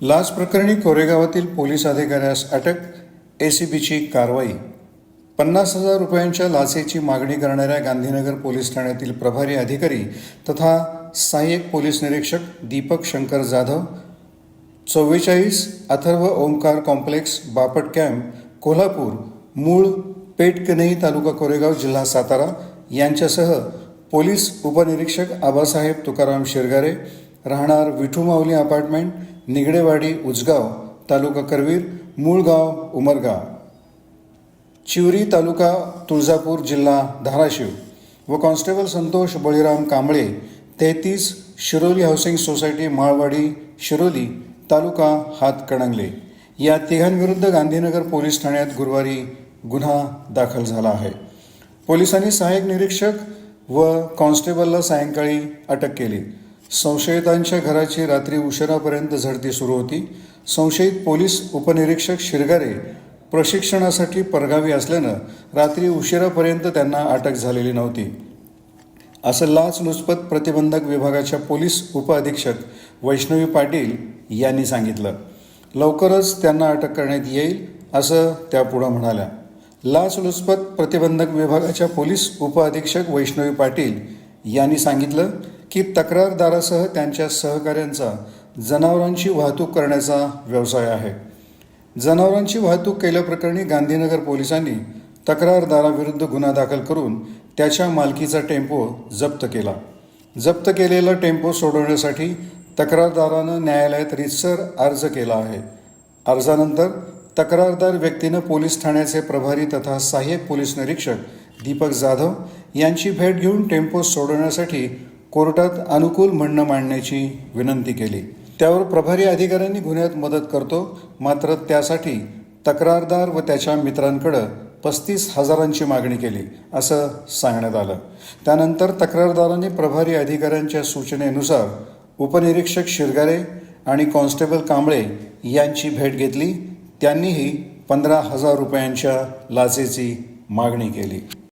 लाच प्रकरणी कोरेगावातील पोलीस अधिकाऱ्यास अटक एसीबीची कारवाई. पन्नास हजार रुपयांच्या लाचेची मागणी करणाऱ्या गांधीनगर पोलीस ठाण्यातील प्रभारी अधिकारी तथा सहाय्यक पोलीस निरीक्षक दीपक शंकर जाधव चव्वेचाळीस अथर्व ओंकार कॉम्प्लेक्स बापट कॅम्प कोल्हापूर मूळ पेटकनई तालुका कोरेगाव जिल्हा सातारा यांच्यासह पोलीस उपनिरीक्षक आबासाहेब तुकाराम शिरगारे राहणार विठू माऊली अपार्टमेंट निगडेवाडी उजगाव तालुका करवीर मूळ गाव चिवरी तालुका तुळजापूर जिल्हा धाराशिव व कॉन्स्टेबल संतोष बळीराम कांबळे तेहतीस शिरोली हाऊसिंग सोसायटी माळवाडी शिरोली तालुका हातकणंगले या तिघांविरुद्ध गांधीनगर पोलीस ठाण्यात गुरुवारी गुन्हा दाखल झाला आहे. पोलिसांनी सहाय्यक निरीक्षक व कॉन्स्टेबलला सायंकाळी अटक केली. संशयितांच्या घराची रात्री उशिरापर्यंत झडती सुरू होती. संशयित पोलीस उपनिरीक्षक शिरगारे प्रशिक्षणासाठी परगावी असल्यानं रात्री उशिरापर्यंत त्यांना अटक झालेली नव्हती. असं लाचलुचपत प्रतिबंधक विभागाच्या पोलीस उपअधीक्षक वैष्णवी पाटील यांनी सांगितलं. लवकरच त्यांना अटक करण्यात येईल असं त्या पुढं म्हणाल्या. लाचलुचपत प्रतिबंधक विभागाच्या पोलीस उपअधीक्षक वैष्णवी पाटील यांनी सांगितलं की तक्रारदारासह त्यांच्या सहकाऱ्यांचा जनावरांची वाहतूक करण्याचा व्यवसाय आहे. जनावरांची वाहतूक केल्याप्रकरणी गांधीनगर पोलिसांनी तक्रारदाराविरुद्ध गुन्हा दाखल करून त्याच्या मालकीचा टेम्पो जप्त केला. जप्त केलेला टेम्पो सोडवण्यासाठी तक्रारदारानं न्यायालयात रितसर अर्ज केला आहे. अर्जानंतर तक्रारदार व्यक्तीनं पोलीस ठाण्याचे प्रभारी तथा सहाय्यक पोलीस निरीक्षक दीपक जाधव यांची भेट घेऊन टेम्पो सोडवण्यासाठी कोर्टात अनुकूल म्हणणं मांडण्याची विनंती केली. त्यावर प्रभारी अधिकाऱ्यांनी गुन्ह्यात मदत करतो मात्र त्यासाठी तक्रारदार व त्याच्या मित्रांकडं पस्तीस हजारांची मागणी केली असं सांगण्यात आलं. त्यानंतर तक्रारदारांनी प्रभारी अधिकाऱ्यांच्या सूचनेनुसार उपनिरीक्षक शिरगारे आणि कॉन्स्टेबल कांबळे यांची भेट घेतली. त्यांनीही पंधरा हजार रुपयांच्या लाचेची मागणी केली.